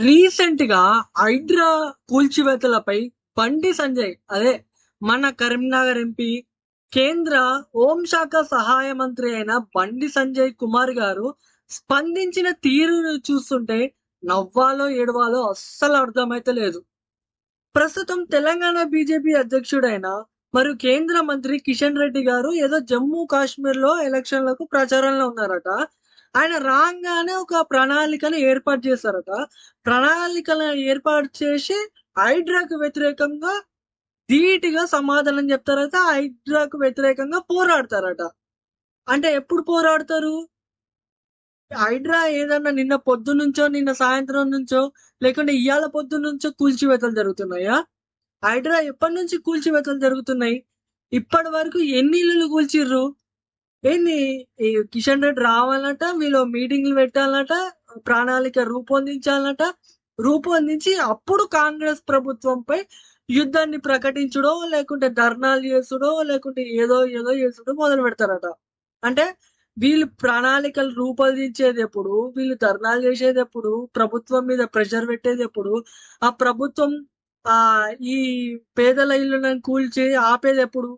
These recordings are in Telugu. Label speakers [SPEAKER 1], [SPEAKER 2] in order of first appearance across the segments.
[SPEAKER 1] రీసెంట్గా హైడ్రా కూల్చివేతలపై బండి సంజయ్ అదే మన కరీంనగర్ ఎంపీ కేంద్ర హోంశాఖ సహాయ మంత్రి అయిన బండి సంజయ్ కుమార్ గారు స్పందించిన తీరును చూస్తుంటే నవ్వాలో ఏడవాలో అస్సలు అర్థమైతే లేదు. ప్రస్తుతం తెలంగాణ బీజేపీ అధ్యక్షుడైన మరియు కేంద్ర మంత్రి కిషన్ రెడ్డి గారు ఏదో జమ్మూ కాశ్మీర్లో ఎలక్షన్లకు ప్రచారంలో ఉన్నారట. ఆయన రాగానే ఒక ప్రణాళికను ఏర్పాటు చేశారట. ప్రణాళికలను ఏర్పాటు చేసి హైడ్రాకు వ్యతిరేకంగా ధీటుగా సమాధానం చెప్తారట. హైడ్రాకు వ్యతిరేకంగా పోరాడతారట. అంటే ఎప్పుడు పోరాడతారు? హైడ్రా ఏదన్నా నిన్న పొద్దు నుంచో నిన్న సాయంత్రం నుంచో లేకుంటే ఇవాళ పొద్దు నుంచో కూల్చివేతలు జరుగుతున్నాయా? హైడ్రా ఎప్పటి నుంచి కూల్చివేతలు జరుగుతున్నాయి? ఇప్పటి వరకు ఎన్ని ఇల్లులు కూల్చిర్రు? ఏంది? కిషన్ రెడ్డి రావాలట వీళ్ళు మీటింగ్లు పెట్టాలట ప్రణాళిక రూపొందించాలట. రూపొందించి అప్పుడు కాంగ్రెస్ ప్రభుత్వంపై యుద్ధాన్ని ప్రకటించడో లేకుంటే ధర్నాలు చేసుడో లేకుంటే ఏదో ఏదో చేసుడో మొదలు పెడతారట. అంటే వీళ్ళు ప్రణాళికలు రూపొందించేది ఎప్పుడు వీళ్ళు ధర్నాలు చేసేది ఎప్పుడు ప్రభుత్వం మీద ప్రెషర్ పెట్టేది ఎప్పుడు ఆ ప్రభుత్వం ఆ ఈ పేదల ఇల్లులను కూల్చి ఆపేది ఎప్పుడు?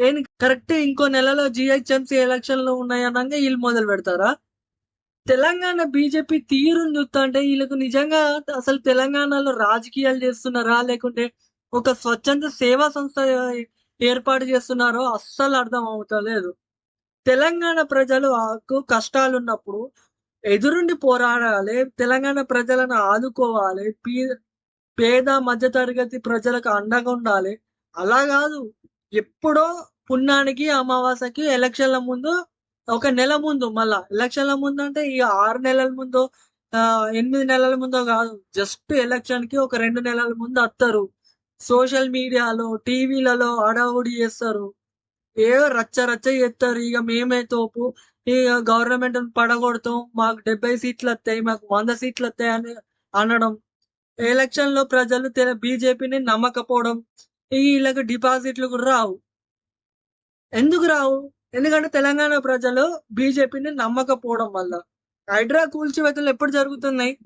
[SPEAKER 1] ఏం కరెక్ట్ ఇంకో నెలలో జిహెచ్ఎంసీ ఎలక్షన్లు ఉన్నాయనగా వీళ్ళు మొదలు పెడతారా? తెలంగాణ బీజేపీ తీరుని చూస్తా అంటే వీళ్ళకు నిజంగా అసలు తెలంగాణలో రాజకీయాలు చేస్తున్నారా? లేకుంటే ఒక స్వచ్ఛంద సేవా సంస్థ ఏర్పాటు చేస్తున్నారో అస్సలు అర్థం అవుతలేదు తెలంగాణ ప్రజలకు కష్టాలు ఉన్నప్పుడు ఎదురుండి పోరాడాలి తెలంగాణ ప్రజలను ఆదుకోవాలి పీ- పేద మధ్యతరగతి ప్రజలకు అండగా ఉండాలి. అలా కాదు. ఎప్పుడో పుణ్యానికి అమావాస్యకి ఎలక్షన్ల ముందు ఒక నెల ముందు మళ్ళా ఎలక్షన్ల ముందు అంటే ఇక ఆరు నెలల ముందు ఎనిమిది నెలల ముందో కాదు జస్ట్ ఎలక్షన్కి ఒక రెండు నెలల ముందు వస్తారు సోషల్ మీడియాలో టీవీలలో హడావుడి చేస్తారు. ఏదో రచ్చ రచ్చ చేస్తారు. ఇక మేమే తోపు ఇక గవర్నమెంట్ పడగొడతాం మాకు డెబ్బై సీట్లు వస్తాయి మాకు వంద సీట్లు వస్తాయి అని అనడం. ఎలక్షన్లో ప్రజలు బీజేపీని నమ్మకపోవడం. వీళ్ళకి డిపాజిట్లు కూడా రావు. ఎందుకు రావు? ఎందుకంటే తెలంగాణ ప్రజలు బీజేపీని నమ్మకపోవడం వల్ల. హైడ్రా కూల్చివేతలు ఎప్పుడు జరుగుతున్నాయి?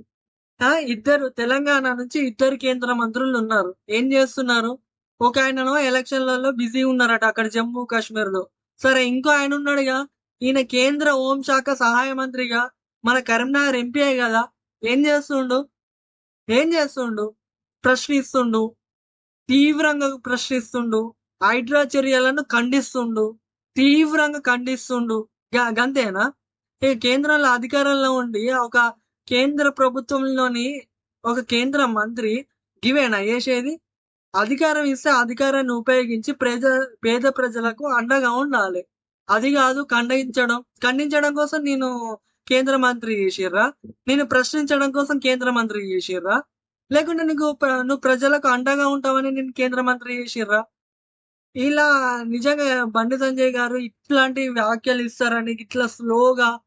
[SPEAKER 1] ఆ ఇద్దరు తెలంగాణ నుంచి ఇద్దరు కేంద్ర మంత్రులు ఉన్నారు. ఏం చేస్తున్నారు? ఒక ఆయనను ఎలక్షన్లలో బిజీ ఉన్నారట అక్కడ జమ్మూ కాశ్మీర్లో సరే ఇంకో ఆయన ఉన్నాడుగా. ఈయన కేంద్ర హోంశాఖ సహాయ మంత్రిగా. మన కరీంనగర్ ఎంపీ కదా? ఏం చేస్తుండు? ఏం చేస్తుండు? ప్రశ్నిస్తుండు. తీవ్రంగా ప్రశ్నిస్తుండు. హైడ్రా చర్యలను ఖండిస్తుండు. తీవ్రంగా ఖండిస్తుండు. గ- గంతేనా? ఈ కేంద్రంలో అధికారంలో ఉండి ఒక కేంద్ర ప్రభుత్వంలోని ఒక కేంద్ర మంత్రి గివేనా చేసేది? అధికారం ఇస్తే అధికారాన్ని ఉపయోగించి ప్రజ పేద ప్రజలకు అండగా ఉండాలి. అది కాదు ఖండించడం. ఖండించడం కోసం నేను కేంద్ర మంత్రి చేసిర్రా? నేను ప్రశ్నించడం కోసం కేంద్ర మంత్రి చేసిర్రా? లేకుంటే నీకు నువ్వు ప్రజలకు అండగా ఉంటావని నేను కేంద్ర మంత్రి చేసిర్రా? ఇలా నిజంగా బండి సంజయ్ గారు ఇట్లాంటి వ్యాఖ్యలు ఇస్తారని ఇట్లా స్లోగా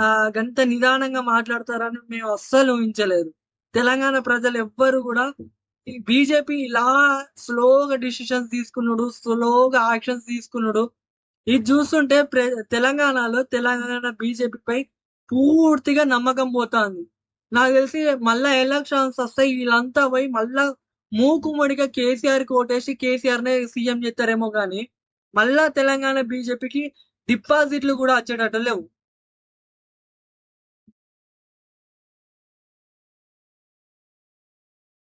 [SPEAKER 1] ఆ గంత నిదానంగా మాట్లాడతారని మేము అస్సలు ఊహించలేదు. తెలంగాణ ప్రజలు ఎవ్వరు కూడా ఈ బీజేపీ ఇలా స్లోగా డిసిషన్స్ తీసుకున్నాడు స్లోగా యాక్షన్స్ తీసుకున్నాడు. ఇది చూస్తుంటే ప్ర- తెలంగాణలో తెలంగాణ బీజేపీపై పూర్తిగా నమ్మకం పోతుంది. నాకు తెలిసి మళ్ళా ఎలక్షన్స్ వస్తాయి. వీళ్ళంతా పోయి మళ్ళా మూకుమ్మడిగా కేసీఆర్ కోటేసి కేసీఆర్ నే సీఎం చేస్తారేమో కానీ మళ్ళా తెలంగాణ బీజేపీకి డిపాజిట్లు కూడా వచ్చేటట్టు లేవు.